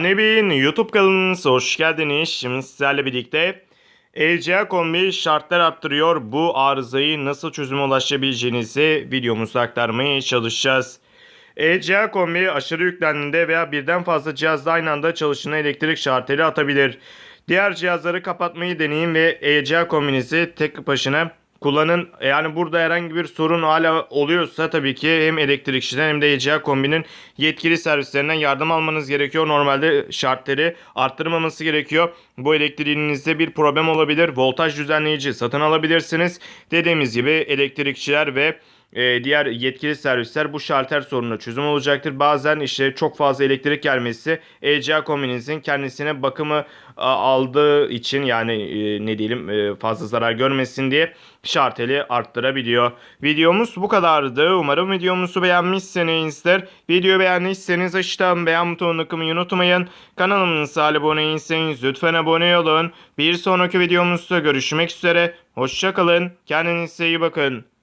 Nebin YouTube kanalınıza hoş geldiniz. Şimdi sizlerle birlikte LCA kombi şartlar arttırıyor. Bu arızayı nasıl çözüme ulaşabileceğinizi videomuzda aktarmaya çalışacağız. LCA kombi aşırı yüklendiğinde veya birden fazla cihazda aynı anda çalışına elektrik şarteli atabilir. Diğer cihazları kapatmayı deneyin ve LCA kombinizi tek başına kullanın. Yani burada herhangi bir sorun hala oluyorsa tabii ki hem elektrikçiden hem de ECA kombinin yetkili servislerinden yardım almanız gerekiyor. Normalde şartları arttırmaması gerekiyor. Bu elektriğinizde bir problem olabilir. Voltaj düzenleyici satın alabilirsiniz. Dediğimiz gibi elektrikçiler ve e, diğer yetkili servisler bu şalter sorununa çözüm olacaktır. Bazen işte çok fazla elektrik gelmesi ECA kombinizin kendisine bakımı a, aldığı için yani e, ne diyelim e, fazla zarar görmesin diye şarteli arttırabiliyor. Videomuz bu kadardı. Umarım videomuzu beğenmişsinizdir. Videoyu beğendiyseniz aşağıdan beğen butonuna tıklamayı unutmayın. Kanalımıza abone değilseniz lütfen abone olun. Bir sonraki videomuzda görüşmek üzere. Hoşçakalın. Kendinize iyi bakın.